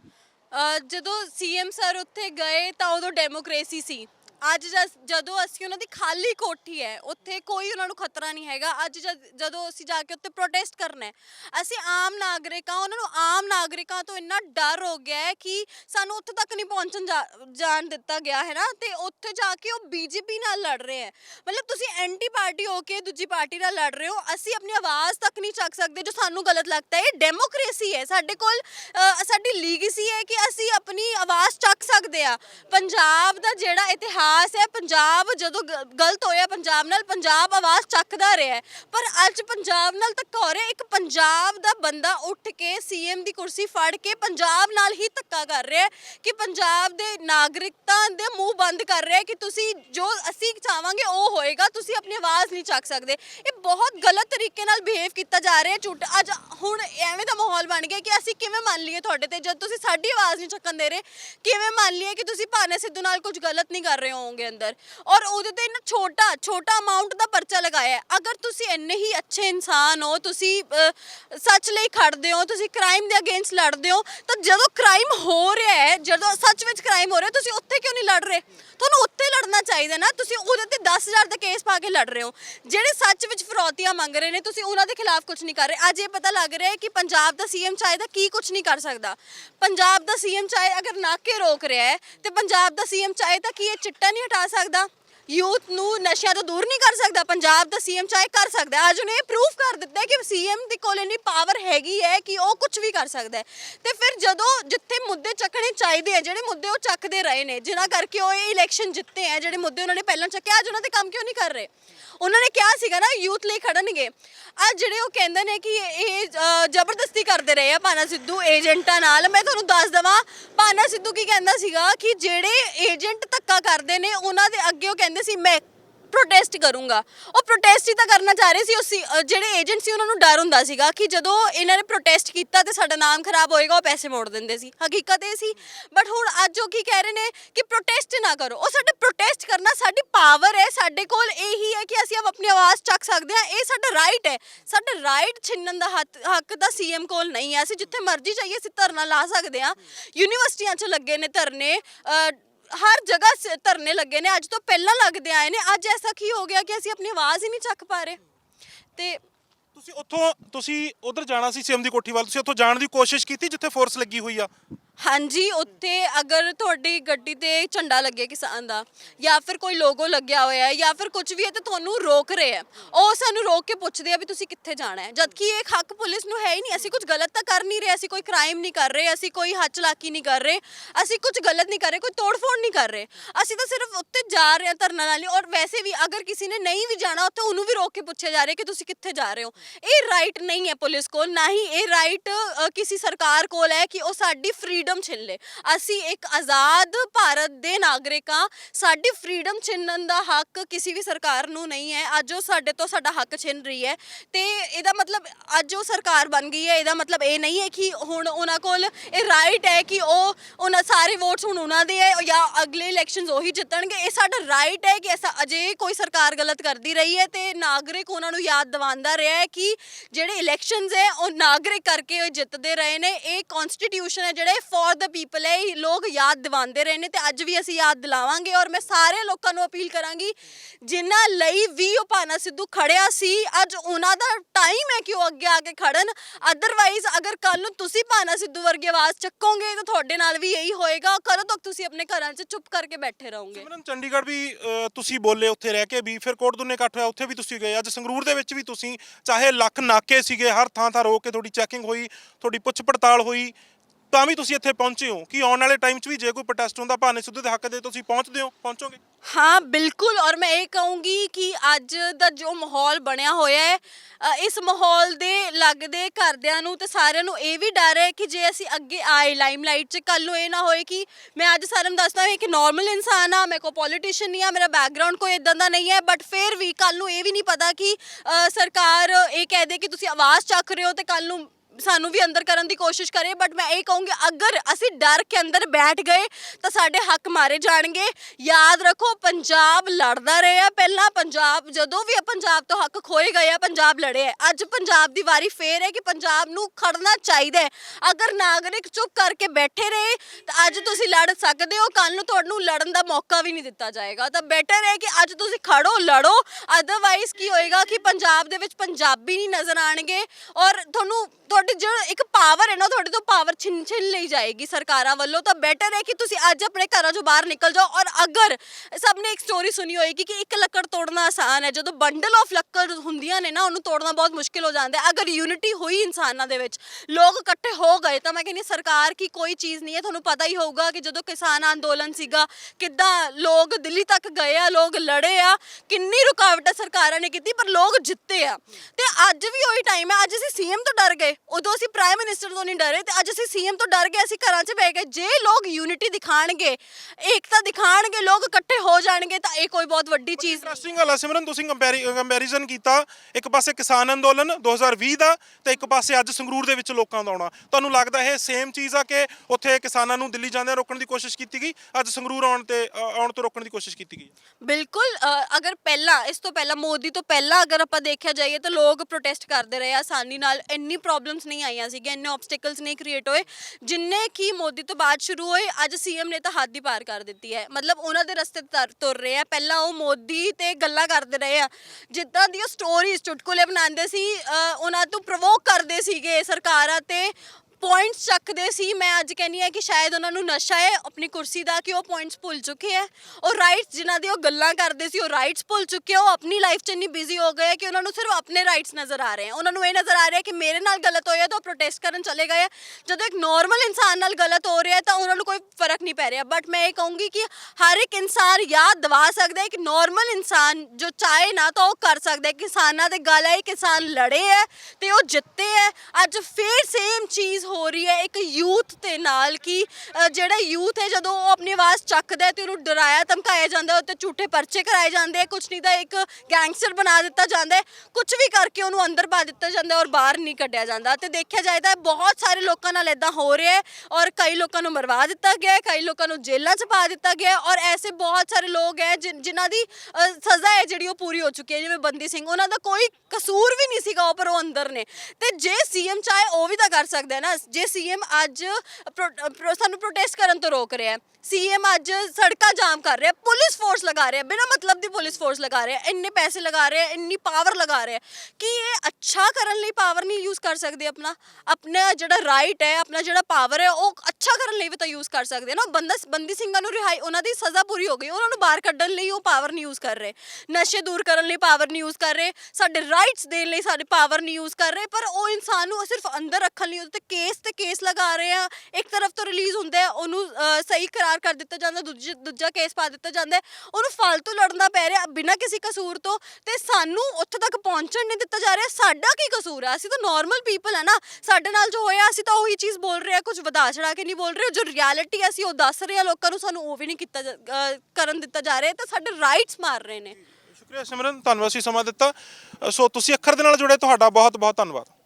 ਅ, ਜਦੋਂ ਸੀਐਮ ਸਰ ਉੱਥੇ ਗਏ ਤਾਂ ਉਦੋਂ ਡੈਮੋਕ੍ਰੇਸੀ ਸੀ। ਅੱਜ ਜਦ- ਜਦੋਂ ਅਸੀਂ ਉਹਨਾਂ ਦੀ ਖਾਲੀ ਕੋਠੀ ਹੈ ਉੱਥੇ ਕੋਈ ਉਹਨਾਂ ਨੂੰ ਖਤਰਾ ਨਹੀਂ ਹੈਗਾ। ਅੱਜ ਜਦ- ਜਦੋਂ ਅਸੀਂ ਜਾ ਕੇ ਉੱਥੇ ਪ੍ਰੋਟੈਸਟ ਕਰਨਾ ਹੈ ਅਸੀਂ ਆਮ ਨਾਗਰਿਕਾਂ ਉਹਨਾਂ ਨੂੰ ਆਮ ਨਾਗਰਿਕਾਂ ਤੋਂ ਇੰਨਾ ਡਰ ਹੋ ਗਿਆ ਹੈ ਕਿ ਸਾਨੂੰ ਉੱਥੇ ਤੱਕ ਨਹੀਂ ਪਹੁੰਚਣ ਜਾ- ਜਾਣ ਦਿੱਤਾ ਗਿਆ ਹੈ ਨਾ ਤੇ ਉੱਥੇ ਜਾ ਕੇ ਉਹ ਬੀਜੇਪੀ ਨਾਲ ਲੜ ਰਹੇ ਹੈ। ਮਤਲਬ ਤੁਸੀਂ ਐਂਟੀ ਪਾਰਟੀ ਹੋ ਕੇ ਦੂਜੀ ਪਾਰਟੀ ਨਾਲ ਲੜ ਰਹੇ ਹੋ ਅਸੀਂ ਆਪਣੀ ਆਵਾਜ਼ ਤੱਕ ਨਹੀਂ ਚੱਕ ਸਕਦੇ ਜੋ ਸਾਨੂੰ ਗਲਤ ਲੱਗਦਾ ਹੈ। ਇਹ ਡੈਮੋਕ੍ਰੇਸੀ ਹੈ। ਸਾਡੇ ਕੋਲ ਅ, ਸਾਡੀ ਲੀਗਸੀ ਹੈ ਕਿ ਅਸੀਂ ਆਪਣੀ ਆਵਾਜ਼ ਚੱਕ ਸਕਦੇ ਆ ਪੰਜਾਬ ਦਾ ਜਿਹੜਾ ਇਤਿਹਾਸ ਹੈ, ਪੰਜਾਬ ਜਦੋਂ ਗ- ਗਲਤ ਹੋਇਆ, ਪੰਜਾਬ ਨਾਲ ਪੰਜਾਬ ਆਵਾਜ਼ ਚੱਕਦਾ ਰਿਹਾ ਹੈ। ਪਰ ਅੱਜ ਪੰਜਾਬ ਨਾਲ ਧੱਕਾ ਹੋ ਰਿਹਾ ਇੱਕ ਪੰਜਾਬ ਦਾ ਬੰਦਾ ਉੱਠ ਕੇ ਸੀਐਮ ਦੀ ਕੁਰਸੀ ਫੜ ਕੇ ਪੰਜਾਬ ਨਾਲ ਹੀ ਧੱਕਾ ਕਰ ਰਿਹਾ ਹੈ ਕਿ ਪੰਜਾਬ ਦੇ ਨਾਗਰਿਕਤਾ ਦੇ ਮੂੰਹ ਬੰਦ ਕਰ ਰਿਹਾ ਹੈ ਕਿ ਤੁਸੀਂ ਜੋ ਅਸੀਂ ਚਾਹਾਂਗੇ ਉਹ ਹੋਏਗਾ, ਤੁਸੀਂ ਆਪਣੀ ਆਵਾਜ਼ ਨਹੀਂ ਚੱਕ ਸਕਦੇ। ਇਹ ਬਹੁਤ ਗਲਤ ਤਰੀਕੇ ਨਾਲ ਬਿਹੇਵ ਕੀਤਾ ਜਾ ਰਿਹਾ ਹੈ। ਝੂਠ, ਅੱਜ ਹੁਣ ਐਵੇਂ ਦਾ ਮਾਹੌਲ ਬਣ ਗਿਆ ਕਿ ਅਸੀਂ ਕਿਵੇਂ ਮੰਨ ਲਈਏ ਤੁਹਾਡੇ ਤੇ? ਜਦ ਤੁਸੀਂ ਸਾਡੀ ਆਵਾਜ਼ ਨਹੀਂ ਚੱਕਣ ਦੇ ਰਹੇ, ਕਿਵੇਂ ਮੰਨ ਲਈਏ ਕਿ ਤੁਸੀਂ ਭਾਨੇ ਸਿੱਧੂ ਨਾਲ ਕੁਝ ਗਲਤ ਨਹੀਂ ਕਰ ਰਹੇ ਹੋ? ਹੋਵੋਗੇ ਅੰਦਰ। ਔਰ ਉਹਦੇ ਤੇ ਇੰਨਾ ਛੋਟਾ ਛੋਟਾ ਅਮਾਉਂਟ ਦਾ ਪਰਚਾ ਲਗਾਇਆ ਹੈ। ਅਗਰ ਤੁਸੀਂ ਇੰਨੇ ਹੀ ਅੱਛੇ ਇਨਸਾਨ ਹੋ ਤੁਸੀਂ ਅ, ਸੱਚ ਲਈ ਖੜਦੇ ਹੋ ਤੁਸੀਂ ਕ੍ਰਾਈਮ ਦੇ ਅਗੇਂਸਟ ਲੜਦੇ ਹੋ ਤਾਂ ਜਦੋਂ ਕ੍ਰਾਈਮ ਹੋ ਰਿਹਾ ਹੈ ਜਦੋਂ ਸੱਚ ਵਿੱਚ ਕ੍ਰਾਈਮ ਹੋ ਰਿਹਾ ਤੁਸੀਂ ਉੱਥੇ ਕਿਉਂ ਨਹੀਂ ਲੜ ਰਹੇ? ਤੁਹਾਨੂੰ ਉੱਥੇ ਲੜਨਾ ਚਾਹੀਦਾ ਨਾ। ਤੁਸੀਂ ਉਹਦੇ ਤੇ 10000 ਦਾ ਕੇਸ ਪਾ ਕੇ ਲੜ ਰਹੇ ਹੋ। ਜਿਹੜੇ ਸੱਚ ਵਿੱਚ ਫਰੌਤੀਆਂ ਮੰਗ ਰਹੇ ਨੇ ਤੁਸੀਂ ਉਹਨਾਂ ਦੇ ਖਿਲਾਫ ਕੁਝ ਨਹੀਂ ਕਰ ਰਹੇ। ਅੱਜ ਇਹ ਪਤਾ ਲੱਗ ਰਿਹਾ ਹੈ ਕਿ ਪੰਜਾਬ ਦਾ ਸੀਐਮ ਚਾਹੇ ਤਾਂ ਕੀ ਕੁਝ ਨਹੀਂ ਕਰ ਸਕਦਾ। ਪੰਜਾਬ ਦਾ ਸੀਐਮ ਚਾਹੇ ਅਗਰ ਨਾਕੇ ਰੋਕ ਰਿਹਾ ਹੈ ਤੇ ਪੰਜਾਬ ਦਾ ਸੀਐਮ ਚਾਹੇ ਤਾਂ ਕੀ ਇਹ ਚਿੱਟਾ ਨਹੀਂ ਹਟਾ ਸਕਦਾ। ਯੂਥ ਨੂੰ ਨਸ਼ਿਆਂ ਤੋਂ ਦੂਰ ਨਹੀਂ ਕਰ ਸਕਦਾ। ਪੰਜਾਬ ਦਾ ਸੀਐਮ ਚਾਹੇ ਕਰ ਸਕਦਾ। ਅੱਜ ਉਹਨੇ ਇਹ ਪ੍ਰੂਫ ਕਰ ਦਿੱਤਾ ਕਿ ਸੀਐਮ ਦੀ ਕੋਲ ਇੰਨੀ ਪਾਵਰ ਹੈਗੀ ਹੈ ਕਿ ਉਹ ਕੁਝ ਵੀ ਕਰ ਸਕਦਾ ਹੈ। ਤੇ ਫਿਰ ਜਦੋਂ ਜਿੱਥੇ ਮੁੱਦੇ ਚੱਕਣੇ ਚਾਹੀਦੇ ਆ, ਜਿਹੜੇ ਮੁੱਦੇ ਉਹ ਚੱਕਦੇ ਰਹੇ ਨੇ, ਜਿਨ੍ਹਾਂ ਕਰਕੇ ਉਹ ਇਹ ਇਲੈਕਸ਼ਨ ਜਿੱਤੇ ਆ, ਜਿਹੜੇ ਮੁੱਦੇ ਉਹਨਾਂ ਨੇ ਪਹਿਲਾਂ ਚੱਕੇ, ਅੱਜ ਉਹਨਾਂ ਤੇ ਕੰਮ ਕਿਉਂ ਨਹੀਂ ਕਰ ਰਹੇ? ਉਹਨਾਂ ਨੇ ਕਿਹਾ ਸੀਗਾ ਨਾ ਯੂਥ ਲਈ ਖੜਨਗੇ। ਅੱਜ ਜਿਹੜੇ ਉਹ ਕਹਿੰਦੇ ਨੇ ਕਿ ਇਹ ਅ, ਜ਼ਬਰਦਸਤੀ ਕਰਦੇ ਰਹੇ ਆ ਪਾਨਾ ਸਿੱਧੂ ਏਜੰਟਾਂ ਨਾਲ। ਮੈਂ ਤੁਹਾਨੂੰ ਦੱਸ ਦਵਾਂ ਪਾਨਾ ਸਿੱਧੂ ਕੀ ਕਹਿੰਦਾ ਸੀਗਾ ਕਿ ਜਿਹੜੇ ਏਜੰਟ ਧੱਕਾ ਕਰਦੇ ਨੇ ਉਹਨਾਂ ਦੇ ਅੱਗੇ ਉਹ ਕਹਿੰਦੇ ਸੀ ਮੈਂ ਪ੍ਰੋਟੈਸਟ ਕਰੂੰਗਾ। ਉਹ ਪ੍ਰੋਟੈਸਟ ਹੀ ਤਾਂ ਕਰਨਾ ਚਾਹ ਰਹੇ ਸੀ, ਉਹ ਸੀ- ਜਿਹੜੇ ਏਜੰਟ ਸੀ ਉਹਨਾਂ ਨੂੰ ਡਰ ਹੁੰਦਾ ਸੀਗਾ ਕਿ ਜਦੋਂ ਇਹਨਾਂ ਨੇ ਪ੍ਰੋਟੈਸਟ ਕੀਤਾ ਤੇ ਸਾਡਾ ਨਾਮ ਖਰਾਬ ਹੋਏਗਾ, ਉਹ ਪੈਸੇ ਮੋੜ ਦਿੰਦੇ ਸੀ। ਹਕੀਕਤ ਇਹ ਸੀ। ਬਟ ਹੁਣ ਅੱਜ ਉਹ ਕੀ ਕਹਿ ਰਹੇ ਨੇ ਕਿ ਪ੍ਰੋਟੈਸਟ ਨਾ ਕਰੋ। ਉਹ ਸਾਡੇ ਪ੍ਰੋਟੈਸਟ ਕਰਨਾ ਸਾਡੀ ਪਾਵਰ ਹੈ, ਸਾਡੇ ਕੋਲ ਇਹੀ ਹੈ ਕਿ ਅਸੀਂ ਆਪਣੀ ਆਵਾਜ਼ ਚੱਕ ਸਕਦੇ ਹਾਂ। ਇਹ ਸਾਡਾ ਰਾਈਟ ਹੈ। ਸਾਡਾ ਰਾਈਟ ਛਿੰਨਣ ਦਾ ਹੱਥ- ਹੱਕ ਤਾਂ ਸੀਐਮ ਕੋਲ ਨਹੀਂ ਹੈ। ਅਸੀਂ ਜਿੱਥੇ ਮਰਜ਼ੀ ਜਾਈਏ, ਅਸੀਂ ਧਰਨਾ ਲਾ ਸਕਦੇ ਹਾਂ। ਯੂਨੀਵਰਸਿਟੀਆਂ 'ਚ ਲੱਗੇ ਨੇ ਧਰਨੇ ਹਰ ਜਗ੍ਹਾ ਸ- ਧਰਨੇ ਲੱਗੇ ਨੇ, ਅੱਜ ਤੋਂ ਪਹਿਲਾਂ ਲੱਗਦੇ ਆਏ ਨੇ, ਅੱਜ ਐਸਾ ਕੀ ਹੋ ਗਿਆ ਕਿ ਅਸੀਂ ਆਪਣੀ ਆਵਾਜ਼ ਹੀ ਨਹੀਂ ਚੱਕ ਪਾ ਰਹੇ? ਤੇ ਤੁਸੀਂ ਉੱਥੋਂ, ਤੁਸੀਂ ਉਧਰ ਜਾਣਾ ਸੀ, ਸੀਐਮ ਦੀ ਕੋਠੀ ਵੱਲ, ਤੁਸੀਂ ਉੱਥੋਂ ਜਾਣ ਦੀ ਕੋਸ਼ਿਸ਼ ਕੀਤੀ ਜਿੱਥੇ ਫੋਰਸ ਲੱਗੀ ਹੋਈ ਆ? ਹਾਂਜੀ, ਉੱਥੇ ਅਗਰ ਤੁਹਾਡੀ ਗੱਡੀ ਤੇ ਝੰਡਾ ਲੱਗੇ ਕਿਸਾਨ ਦਾ, ਜਾਂ ਫਿਰ ਕੋਈ ਲੋਗੋ ਲੱਗਿਆ ਹੋਇਆ ਹੈ, ਜਾਂ ਫਿਰ ਕੁਝ ਵੀ ਹੈ ਤੇ ਤੁਹਾਨੂੰ ਰੋਕ ਰਹੇ ਆ ਉਹ ਸਾਨੂੰ ਰੋਕ ਕੇ ਪੁੱਛਦੇ ਆ ਵੀ ਤੁਸੀਂ ਕਿੱਥੇ ਜਾਣਾ ਹੈ। ਜਦਕਿ ਇਹ ਹੱਕ ਪੁਲਿਸ ਨੂੰ ਹੈ ਹੀ ਨਹੀਂ, ਅਸੀਂ ਕੁਝ ਗਲਤ ਤਾਂ ਕਰ ਨਹੀਂ ਰਹੇ, ਅਸੀਂ ਕੋਈ ਕ੍ਰਾਈਮ ਨਹੀਂ ਕਰ ਰਹੇ, ਅਸੀਂ ਕੋਈ ਹੱਥ ਚਲਾਕੀ ਨਹੀਂ ਕਰ ਰਹੇ, ਅਸੀਂ ਕੁਝ ਗਲਤ ਨਹੀਂ ਕਰ ਰਹੇ, ਕੋਈ ਤੋੜਫੋੜ ਨਹੀਂ ਕਰ ਰਹੇ। ਅਸੀਂ ਤਾਂ ਸਿਰਫ ਉੱਤੇ ਜਾ ਰਹੇ ਹਾਂ ਧਰਨਾ ਲਾਲੀ ਔਰ ਵੈਸੇ ਵੀ ਅਗਰ ਕਿਸੇ ਨੇ ਨਹੀਂ ਵੀ ਜਾਣਾ, ਉੱਥੇ ਉਹਨੂੰ ਵੀ ਰੋਕ ਕੇ ਪੁੱਛਿਆ ਜਾ ਰਿਹਾ ਕਿ ਤੁਸੀਂ ਕਿੱਥੇ ਜਾ ਰਹੇ ਹੋ। ਇਹ ਰਾਈਟ ਨਹੀਂ ਹੈ ਪੁਲਿਸ ਕੋਲ, ਨਾ ਹੀ ਇਹ ਰਾਈਟ ਕਿਸੇ ਸਰਕਾਰ ਕੋਲ ਹੈ ਕਿ ਉਹ ਸਾਡੀ ਫਰੀडम ਛਿਨ ਲੇ ਅਸੀਂ ਇੱਕ ਆਜ਼ਾਦ ਭਾਰਤ ਦੇ ਨਾਗਰਿਕ ਹਾਂ। ਸਾਡੀ ਫਰੀडम ਛਿਨਣ ਦਾ ਹੱਕ ਕਿਸੇ ਵੀ ਸਰਕਾਰ ਨੂੰ ਨਹੀਂ ਹੈ। ਅੱਜ ਉਹ ਸਾਡੇ ਤੋਂ ਸਾਡਾ ਹੱਕ ਛਿਨ ਰਹੀ ਹੈ। ਤੇ ਇਹਦਾ ਮਤਲਬ ਅੱਜ ਉਹ ਸਰਕਾਰ ਬਣ ਗਈ ਹੈ। ਇਹਦਾ ਮਤਲਬ ਇਹ ਨਹੀਂ ਹੈ ਕਿ ਹੁਣ ਉਹਨਾਂ ਕੋਲ ਇਹ ਰਾਈਟ ਹੈ ਕਿ ਉਹ ਉਹਨਾਂ ਸਾਰੇ ਵੋਟਸ ਹੁਣ ਉਹਨਾਂ ਦੇ ਹੈ ਜਾਂ ਅਗਲੇ ਇਲੈਕਸ਼ਨਸ ਉਹੀ ਜਿੱਤਣਗੇ। ਇਹ ਸਾਡਾ ਰਾਈਟ ਹੈ ਕਿ ਐਸਾ ਅਜੇ ਕੋਈ ਸਰਕਾਰ ਗਲਤ ਕਰਦੀ ਰਹੀ ਹੈ ਤੇ ਨਾਗਰਿਕ ਉਹਨਾਂ ਨੂੰ ਯਾਦ ਦਿਵਾਉਂਦਾ ਰਿਹਾ ਹੈ ਕਿ ਜਿਹੜੇ ਇਲੈਕਸ਼ਨਸ ਹੈ, ਉਹ ਨਾਗਰਿਕ ਕਰਕੇ ਉਹ ਜਿੱਤਦੇ ਰਹੇ ਨੇ। ਇਹ ਕਨਸਟੀਟਿਊਸ਼ਨ ਹੈ ਜਿਹੜੇ ਫॉर द ਪੀਪਲ ਹੈ, ਇਹ ਲੋਕ ਯਾਦ ਦਿਵਾਉਂਦੇ ਰਹੇ ਨੇ ਤੇ ਅੱਜ ਵੀ ਅਸੀਂ ਯਾਦ ਦਿਲਾਵਾਂਗੇ ਔਰ ਮੈਂ ਸਾਰੇ ਲੋਕਾਂ ਨੂੰ ਅਪੀਲ ਕਰਾਂਗੀ, ਜਿਨ੍ਹਾਂ ਲਈ ਵੀ ਉਹ ਭਾਨਾ ਸਿੱਧੂ ਖੜਿਆ ਸੀ, ਅੱਜ ਉਹਨਾਂ ਦਾ ਟਾਈਮ ਹੈ ਕਿ ਉਹ ਅੱਗੇ ਆ ਕੇ ਖੜਨ। ਅਦਰਵਾਈਜ਼ ਅਗਰ ਕੱਲ ਨੂੰ ਤੁਸੀਂ ਭਾਨਾ ਸਿੱਧੂ ਵਰਗੀ ਆਵਾਜ਼ ਚੱਕੋਗੇ, ਤਾਂ ਤੁਹਾਡੇ ਨਾਲ ਵੀ ਇਹੀ ਹੋਏਗਾ। ਕਦੋਂ ਤੱਕ ਤੁਸੀਂ ਆਪਣੇ ਘਰਾਂ 'ਚ ਚੁੱਪ ਕਰਕੇ ਬੈਠੇ ਰਹੋਗੇ। ਸਿਮਰਨ, ਚੰਡੀਗੜ੍ਹ ਵੀ ਤੁਸੀਂ ਬੋਲੇ, ਉੱਥੇ ਰਹਿ ਕੇ ਵੀ, ਫਿਰ ਕੋਟਦੁੰਨੇ ਇਕੱਠ ਹੋਇਆ, ਉੱਥੇ ਵੀ ਤੁਸੀਂ ਗਏ। ਅੱਜ ਸੰਗਰੂਰ ਦੇ ਵਿੱਚ ਵੀ ਤੁਸੀਂ, ਚਾਹੇ ਲੱਖ ਨਾਕੇ ਸੀਗੇ, ਹਰ ਥਾਂ ਥਾਂ ਰੋਕ ਕੇ ਤੁਹਾਡੀ ਚੈਕਿੰਗ ਹੋਈ, ਤੁਹਾਡੀ ਪੁੱਛ ਪੜਤਾਲ ਹੋਈ ਤਾਂ ਵੀ ਤੁਸੀਂ ਇੱਥੇ ਪਹੁੰਚੇ ਹੋ ਕਿ ਆਉਣ ਵਾਲੇ ਟਾਈਮ 'ਚ ਵੀ ਜੇ ਕੋਈ ਪ੍ਰੋਟੈਸਟ ਹੁੰਦਾ ਭਾਨੇ ਸਿੱਧੂ ਦੇ ਹੱਕ ਦੇ ਤੁਸੀਂ ਪਹੁੰਚਦੇ ਹੋ ਪਹੁੰਚੋਗੇ? ਹਾਂ ਬਿਲਕੁਲ ਔਰ ਮੈਂ ਇਹ ਕਹੂੰਗੀ ਕਿ ਅੱਜ ਦਾ ਜੋ ਮਾਹੌਲ ਬਣਿਆ ਹੋਇਆ ਹੈ ਅ, ਇਸ ਮਾਹੌਲ ਦੇ ਲੱਗਦੇ ਘਰਦਿਆਂ ਨੂੰ ਤੇ ਸਾਰਿਆਂ ਨੂੰ ਇਹ ਵੀ ਡਰ ਹੈ ਕਿ ਜੇ ਅਸੀਂ ਅੱਗੇ ਆਏ ਲਾਈਮਲਾਈਟ 'ਚ ਕੱਲ ਨੂੰ ਇਹ ਨਾ ਹੋਏ ਕਿ ਮੈਂ ਅੱਜ ਸਾਰਿਆਂ ਨੂੰ ਦੱਸਦਾ ਹਾਂ ਕਿ ਨਾਰਮਲ ਇਨਸਾਨ ਆ ਮੈਂ ਕੋਈ ਪੋਲੀਟੀਸ਼ੀਅਨ ਨਹੀਂ ਆ ਮੇਰਾ ਬੈਕਗ੍ਰਾਉਂਡ ਕੋਈ ਇਦਾਂ ਦਾ ਨਹੀਂ ਹੈ ਬਟ ਫਿਰ ਵੀ ਕੱਲ ਨੂੰ ਇਹ ਵੀ ਨਹੀਂ ਪਤਾ ਕਿ ਅ, ਸਰਕਾਰ ਇਹ ਕਹਿ ਦੇ ਕਿ ਤੁਸੀਂ ਆਵਾਜ਼ ਚੱਕ ਰਹੇ ਹੋ ਤੇ ਕੱਲ ਨੂੰ ਸਾਨੂੰ ਵੀ ਅੰਦਰ ਕਰਨ ਦੀ ਕੋਸ਼ਿਸ਼ ਕਰੇ ਬਟ ਮੈਂ ਇਹ ਕਹੂੰਗੀ, ਅਗਰ ਅਸੀਂ ਡਰ ਕੇ ਅੰਦਰ ਬੈਠ ਗਏ, ਤਾਂ ਸਾਡੇ ਹੱਕ ਮਾਰੇ ਜਾਣਗੇ। ਯਾਦ ਰੱਖੋ, ਪੰਜਾਬ ਲੜਦਾ ਰਿਹਾ। ਪਹਿਲਾਂ ਪੰਜਾਬ, ਜਦੋਂ ਵੀ ਇਹ ਪੰਜਾਬ ਤੋਂ ਹੱਕ ਖੋਏ ਗਏ ਆ, ਪੰਜਾਬ ਲੜਿਆ ਅੱਜ ਪੰਜਾਬ ਦੀ ਵਾਰੀ ਫੇਰ ਹੈ ਕਿ ਪੰਜਾਬ ਨੂੰ ਖੜਨਾ ਚਾਹੀਦਾ ਹੈ। ਅਗਰ ਨਾਗਰਿਕ ਚੁੱਪ ਕਰਕੇ ਬੈਠੇ ਰਹੇ, ਤਾਂ ਅੱਜ ਤੁਸੀਂ ਲੜ ਸਕਦੇ ਹੋ। ਕੱਲ ਨੂੰ ਤੁਹਾਨੂੰ ਲੜਨ ਦਾ ਮੌਕਾ ਵੀ ਨਹੀਂ ਦਿੱਤਾ ਜਾਏਗਾ। ਤਾਂ ਬੈਟਰ ਹੈ ਕਿ ਅੱਜ ਤੁਸੀਂ ਖੜੋ, ਲੜੋ। ਅਦਰਵਾਈਜ਼ ਕੀ ਹੋਏਗਾ ਕਿ ਪੰਜਾਬ ਦੇ ਵਿੱਚ ਪੰਜਾਬੀ ਨਹੀਂ ਨਜ਼ਰ ਆਣਗੇ ਔਰ ਤੁਹਾਨੂੰ ਤੁਹਾਡੀ ਜਿਹੜਾ ਇੱਕ ਪਾਵਰ ਹੈ ਨਾ ਤੁਹਾਡੇ ਤੋਂ ਪਾਵਰ ਛਿਨ ਛਿਨ ਲਈ ਜਾਏਗੀ ਸਰਕਾਰਾਂ ਵੱਲੋਂ। ਤਾਂ ਬੈਟਰ ਹੈ ਕਿ ਤੁਸੀਂ ਅੱਜ ਆਪਣੇ ਘਰਾਂ ਚੋਂ ਬਾਹਰ ਨਿਕਲ ਜਾਓ ਔਰ ਅਗਰ ਸਭ ਨੇ ਇੱਕ ਸਟੋਰੀ ਸੁਣੀ ਹੋਏਗੀ ਕਿ ਇੱਕ ਲੱਕੜ ਤੋੜਨਾ ਆਸਾਨ ਹੈ, ਜਦੋਂ ਬੰਡਲ ਆਫ ਲੱਕੜ ਹੁੰਦੀਆਂ ਨੇ ਨਾ, ਉਹਨੂੰ ਤੋੜਨਾ ਬਹੁਤ ਮੁਸ਼ਕਿਲ ਹੋ ਜਾਂਦਾ ਹੈ। ਅਗਰ ਯੂਨਿਟੀ ਹੋਈ ਇਨਸਾਨਾਂ ਦੇ ਵਿੱਚ, ਲੋਕ ਇਕੱਠੇ ਹੋ ਗਏ, ਤਾਂ ਮੈਂ ਕਹਿੰਦੀ ਸਰਕਾਰ ਕੀ ਕੋਈ ਚੀਜ਼ ਨਹੀਂ ਹੈ। ਤੁਹਾਨੂੰ ਪਤਾ ਹੀ ਹੋਊਗਾ ਕਿ ਜਦੋਂ ਕਿਸਾਨ ਅੰਦੋਲਨ ਸੀਗਾ, ਕਿੱਦਾਂ ਲੋਕ ਦਿੱਲੀ ਤੱਕ ਗਏ ਆ, ਲੋਕ ਲੜੇ ਆ, ਕਿੰਨੀ ਰੁਕਾਵਟਾਂ ਸਰਕਾਰਾਂ ਨੇ ਕੀਤੀ, ਪਰ ਲੋਕ ਜਿੱਤੇ ਆ। ਤੇ ਅੱਜ ਵੀ ਉਹੀ ਟਾਈਮ ਹੈ, ਅੱਜ ਅਸੀਂ ਸੀਐਮ ਤੋਂ ਡਰ ਗਏ। ਉਦੋਂ ਅਸੀਂ ਪ੍ਰਾਈਮ ਮਿਨਿਸਟਰ ਤੋਂ ਨਹੀਂ ਡਰੇ ਤੇ ਅੱਜ ਅਸੀਂ ਸੀਐਮ ਤੋਂ ਡਰ ਗਏ ਅਸੀਂ ਘਰਾਂ 'ਚ ਬਹਿ ਗਏ। ਜੇ ਲੋਕ ਯੂਨਿਟੀ ਦਿਖਾਣਗੇ ਏਕਤਾ ਦਿਖਾਣਗੇ ਲੋਕ ਇਕੱਠੇ ਹੋ ਜਾਣਗੇ ਤਾਂ ਇਹ ਕੋਈ ਬਹੁਤ ਵੱਡੀ ਚੀਜ਼ ਇੰਟਰਸਟਿੰਗ ਗੱਲ ਆ ਸਿਮਰਨ ਤੁਸੀਂ ਕੰਪੈਰੀਜ਼ਨ ਕੀਤਾ। ਇੱਕ ਪਾਸੇ ਕਿਸਾਨ ਅੰਦੋਲਨ 2020 ਦਾ ਤੇ ਇੱਕ ਪਾਸੇ ਅੱਜ ਸੰਗਰੂਰ ਦੇ ਵਿੱਚ ਲੋਕਾਂ ਦਾ ਆਉਣਾ। ਤੁਹਾਨੂੰ ਲੱਗਦਾ ਇਹ ਸੇਮ ਚੀਜ਼ ਆ ਕਿ ਉੱਥੇ ਕਿਸਾਨਾਂ ਨੂੰ ਦਿੱਲੀ ਜਾਂਦਿਆਂ ਰੋਕਣ ਦੀ ਕੋਸ਼ਿਸ਼ ਕੀਤੀ ਗਈ? ਅੱਜ ਸੰਗਰੂਰ ਆਉਣ ਤੇ ਆਉਣ ਤੋਂ ਰੋਕਣ ਦੀ ਕੋਸ਼ਿਸ਼ ਕੀਤੀ ਗਈ ਬਿਲਕੁਲ ਅਗਰ ਪਹਿਲਾਂ ਇਸ ਤੋਂ ਪਹਿਲਾਂ ਮੋਦੀ ਤੋਂ ਪਹਿਲਾਂ ਅਗਰ ਆਪਾਂ ਦੇਖਿਆ ਜਾਈਏ ਤਾਂ ਲੋਕ ਪ੍ਰੋਟੈਸਟ ਕਰਦੇ ਰਹੇ ਆਸਾਨੀ ਨਾਲ ਇੰਨੀ ਪ੍ਰੋਬਲਮਸ ਨਹੀਂ ਆਈਆਂ ਸੀਗੀਆਂ ਇੰਨੇ ਆਬਸਟੈਕਲਸ ਨਹੀਂ ਕ੍ਰੀਏਟ ਹੋਏ ਜਿੰਨੇ ਕਿ ਮੋਦੀ ਤੋਂ ਬਾਅਦ ਸ਼ੁਰੂ ਹੋਏ ਅੱਜ ਸੀਐਮ ਨੇ ਤਾਂ ਹੱਦ ਹੀ ਪਾਰ ਕਰ ਦਿੱਤੀ ਹੈ। ਮਤਲਬ ਉਹਨਾਂ ਦੇ ਰਸਤੇ ਤਰ ਤੁਰ- ਰਹੇ ਆ। ਪਹਿਲਾਂ ਉਹ ਮੋਦੀ ਤੇ ਗੱਲਾਂ ਕਰਦੇ ਰਹੇ ਆ। ਜਿੱਦਾਂ ਦੀਆਂ ਸਟੋਰੀਜ਼ ਚੁਟਕੁਲੇ ਬਣਾਉਂਦੇ ਸੀ ਅ, ਉਹਨਾਂ ਤੋਂ ਪ੍ਰਵੋਕ ਕਰਦੇ ਸੀਗੇ ਸਰਕਾਰਾਂ ਤੇ ਪੁਆਇੰਟਸ ਚੱਕਦੇ ਸੀ। ਮੈਂ ਅੱਜ ਕਹਿੰਨੀ ਆ ਕਿ ਸ਼ਾਇਦ ਉਹਨਾਂ ਨੂੰ ਨਸ਼ਾ ਹੈ, ਆਪਣੀ ਕੁਰਸੀ ਦਾ ਕਿ ਉਹ ਪੁਆਇੰਟਸ ਭੁੱਲ ਚੁੱਕੇ ਹੈ ਉਹ ਰਾਈਟਸ ਜਿਨ੍ਹਾਂ ਦੀ ਉਹ ਗੱਲਾਂ ਕਰਦੇ ਸੀ, ਉਹ ਰਾਈਟਸ ਭੁੱਲ ਚੁੱਕੇ ਆ। ਉਹ ਆਪਣੀ ਲਾਈਫ 'ਚ ਇੰਨੀ ਬਿਜ਼ੀ ਹੋ ਗਏ ਆ ਕਿ ਉਹਨਾਂ ਨੂੰ ਸਿਰਫ ਆਪਣੇ ਰਾਈਟਸ ਨਜ਼ਰ ਆ ਰਹੇ ਆ। ਉਹਨਾਂ ਨੂੰ ਇਹ ਨਜ਼ਰ ਆ ਰਿਹਾ ਕਿ ਮੇਰੇ ਨਾਲ ਗਲਤ ਹੋਇਆ ਤਾਂ ਉਹ ਪ੍ਰੋਟੈਸਟ ਕਰਨ ਚਲੇ ਗਏ ਆ। ਜਦੋਂ ਇੱਕ ਨਾਰਮਲ ਇਨਸਾਨ ਨਾਲ ਗਲਤ ਹੋ ਰਿਹਾ ਤਾਂ ਉਹਨਾਂ ਨੂੰ ਕੋਈ ਫ਼ਰਕ ਨਹੀਂ ਪੈ ਰਿਹਾ। ਬਟ ਮੈਂ ਇਹ ਕਹੂੰਗੀ ਕਿ ਹਰ ਇੱਕ ਇਨਸਾਨ ਯਾਦ ਦਿਵਾ ਸਕਦਾ ਹੈ ਕਿ ਨਾਰਮਲ ਇਨਸਾਨ ਜੋ ਚਾਹੇ ਨਾ ਤਾਂ ਉਹ ਕਰ ਸਕਦਾ ਹੈ। ਕਿਸਾਨਾਂ ਦੇ ਗੱਲ ਹੈ, ਕਿਸਾਨ ਲੜੇ ਹੈ ਤੇ ਉਹ ਜਿੱਤੇ ਹੈ। ਅੱਜ ਫੇਰ ਸੇਮ ਚੀਜ਼ ਹੋ ਰਹੀ ਹੈ ਇੱਕ ਯੂਥ ਦੇ ਨਾਲ ਕਿ ਅ, ਜਿਹੜਾ ਯੂਥ ਹੈ ਜਦੋਂ ਉਹ ਆਪਣੀ ਆਵਾਜ਼ ਚੱਕਦਾ ਹੈ ਤੇ ਉਹਨੂੰ ਡਰਾਇਆ ਧਮਕਾਇਆ ਜਾਂਦਾ ਹੈ 'ਤੇ ਝੂਠੇ ਪਰਚੇ ਕਰਾਏ ਜਾਂਦੇ ਆ ਕੁਛ ਨਹੀਂ ਤਾਂ ਇੱਕ ਗੈਂਗਸਟਰ ਬਣਾ ਦਿੱਤਾ ਜਾਂਦਾ ਹੈ ਕੁਝ ਵੀ ਕਰਕੇ ਉਹਨੂੰ ਅੰਦਰ ਪਾ ਦਿੱਤਾ ਜਾਂਦਾ ਹੈ ਔਰ ਬਾਹਰ ਨਹੀਂ ਕੱਢਿਆ ਜਾਂਦਾ। ਤੇ ਦੇਖਿਆ ਜਾਏ ਤਾਂ ਬਹੁਤ ਸਾਰੇ ਲੋਕਾਂ ਨਾਲ ਇਦਾਂ ਹੋ ਰਿਹਾ ਹੈ ਔਰ ਕਈ ਲੋਕਾਂ ਨੂੰ ਮਰਵਾ ਦਿੱਤਾ ਗਿਆ ਹੈ ਕਈ ਲੋਕਾਂ ਨੂੰ ਜੇਲ੍ਹਾਂ 'ਚ ਪਾ ਦਿੱਤਾ ਗਿਆ ਹੈ ਔਰ ਐਸੇ ਬਹੁਤ ਸਾਰੇ ਲੋਕ ਹੈ ਜਿਨ- ਜਿਨ੍ਹਾਂ ਦੀ ਅ, ਸਜ਼ਾ ਹੈ ਜਿਹੜੀ ਉਹ ਪੂਰੀ ਹੋ ਚੁੱਕੀ ਹੈ ਜਿਵੇਂ ਬੰਦੀ ਸਿੰਘ ਉਹਨਾਂ ਦਾ ਕੋਈ ਕਸੂਰ ਵੀ ਨਹੀਂ ਸੀਗਾ ਉਹ ਪਰ ਉਹ ਅੰਦਰ ਨੇ। ਤੇ ਜੇ ਸੀਐਮ ਚਾਹੇ ਉਹ ਵੀ ਤਾਂ ਕਰ ਸਕਦਾ ਹੈ ਨਾ ਜੇ ਸੀਐਮ ਅੱਜ ਪ੍ਰੋ- ਪ੍ਰੋ- ਸਾਨੂੰ ਪ੍ਰੋਟੈਸਟ ਕਰਨ ਤੋਂ ਰੋਕ ਰਿਹਾ ਹੈ ਸੀਐਮ ਅੱਜ ਸੜਕਾਂ ਜਾਮ ਕਰ ਰਿਹਾ ਪੁਲਿਸ ਫੋਰਸ ਲਗਾ ਰਿਹਾ ਬਿਨਾਂ ਮਤਲਬ ਦੀ ਪੁਲਿਸ ਫੋਰਸ ਲਗਾ ਰਿਹਾ ਇੰਨੇ ਪੈਸੇ ਲਗਾ ਰਿਹਾ ਇੰਨੀ ਪਾਵਰ ਲਗਾ ਰਿਹਾ ਕਿ ਇਹ ਅੱਛਾ ਕਰਨ ਲਈ ਪਾਵਰ ਨਹੀਂ ਯੂਜ਼ ਕਰ ਸਕਦੇ ਆਪਣਾ? ਆਪਣਾ ਜਿਹੜਾ ਰਾਈਟ ਹੈ, ਆਪਣਾ ਜਿਹੜਾ ਪਾਵਰ ਹੈ, ਉਹ ਅੱਛਾ ਕਰਨ ਲਈ ਵੀ ਤਾਂ ਯੂਜ਼ ਕਰ ਸਕਦੇ ਨਾ, ਬੰਦਾ ਬੰਦੀ ਸਿੰਘਾਂ ਨੂੰ ਰਿਹਾਈ, ਉਹਨਾਂ ਦੀ ਸਜ਼ਾ ਪੂਰੀ ਹੋ ਗਈ, ਉਹਨਾਂ ਨੂੰ ਬਾਹਰ ਕੱਢਣ ਲਈ ਉਹ ਪਾਵਰ ਨਹੀਂ ਯੂਜ਼ ਕਰ ਰਹੇ, ਨਸ਼ੇ ਦੂਰ ਕਰਨ ਲਈ ਪਾਵਰ ਨਹੀਂ ਯੂਜ਼ ਕਰ ਰਹੇ, ਸਾਡੇ ਰਾਈਟਸ ਦੇਣ ਲਈ ਸਾਡੇ ਪਾਵਰ ਨਹੀਂ ਯੂਜ਼ ਕਰ ਰਹੇ, ਪਰ ਉਹ ਇਨਸਾਨ ਨੂੰ ਸਿਰਫ ਅੰਦਰ ਰੱਖਣ ਲਈ ਉਹਦੇ ਤੇ ਕੇਸ ਤੇ ਕੇਸ ਲਗਾ ਰਹੇ ਆ ਇੱਕ ਤਰਫ ਤੋਂ ਰਿਲੀਜ਼ ਹੁੰਦਾ ਹੈ ਉਹਨੂੰ ਅਹ, ਸਹੀ ਕਰਾਰ ਕਰ ਦਿੱਤਾ ਜਾਂਦਾ ਦੂਜੇ ਦੂਜਾ ਕੇਸ ਪਾ ਦਿੱਤਾ ਜਾਂਦਾ ਹੈ, ਉਹਨੂੰ ਫालतू ਲੜਨਾ ਪੈ ਰਿਹਾ ਬਿਨਾਂ ਕਿਸੇ ਕਸੂਰ ਤੋਂ ਤੇ ਸਾਨੂੰ ਉੱਥੇ ਤੱਕ ਪਹੁੰਚਣ ਨਹੀਂ ਦਿੱਤਾ ਜਾ ਰਿਹਾ। ਸਾਡਾ ਕੀ ਕਸੂਰ ਹੈ ਅਸੀਂ ਤਾਂ ਨਾਰਮਲ ਪੀਪਲ ਹੈ ਨਾ। ਸਾਡੇ ਨਾਲ ਜੋ ਹੋਇਆ ਅਸੀਂ ਤਾਂ ਉਹੀ ਚੀਜ਼ ਬੋਲ ਰਹੇ ਆ ਕੁਝ ਵਧਾ ਚੜਾ ਕੇ ਨਹੀਂ ਬੋਲ ਰਹੇ। ਜੋ ਰਿਐਲਿਟੀ ਅਸੀਂ ਉਹ ਦੱਸ ਰਹੇ ਆ ਲੋਕਾਂ ਨੂੰ ਸਾਨੂੰ ਉਹ ਵੀ ਨਹੀਂ ਕੀਤਾ ਜਾ- ਅਹ, ਕਰਨ ਦਿੱਤਾ ਜਾ ਰਿਹਾ। ਤੇ ਸਾਡੇ ਰਾਈਟਸ ਮਾਰ ਰਹੇ ਨੇ। ਸ਼ੁਕਰੀਆ ਸਿਮਰਨ ਧੰਨਵਾਦ ਸੀ ਸਮਾਂ ਦਿੱਤਾ। ਅ, ਸੋ ਤੁਸੀਂ ਅੱਖਰ ਦੇ ਨਾਲ ਜੁੜੇ ਤੁਹਾਡਾ ਬਹੁਤ ਬਹੁਤ ਧੰਨਵਾਦ।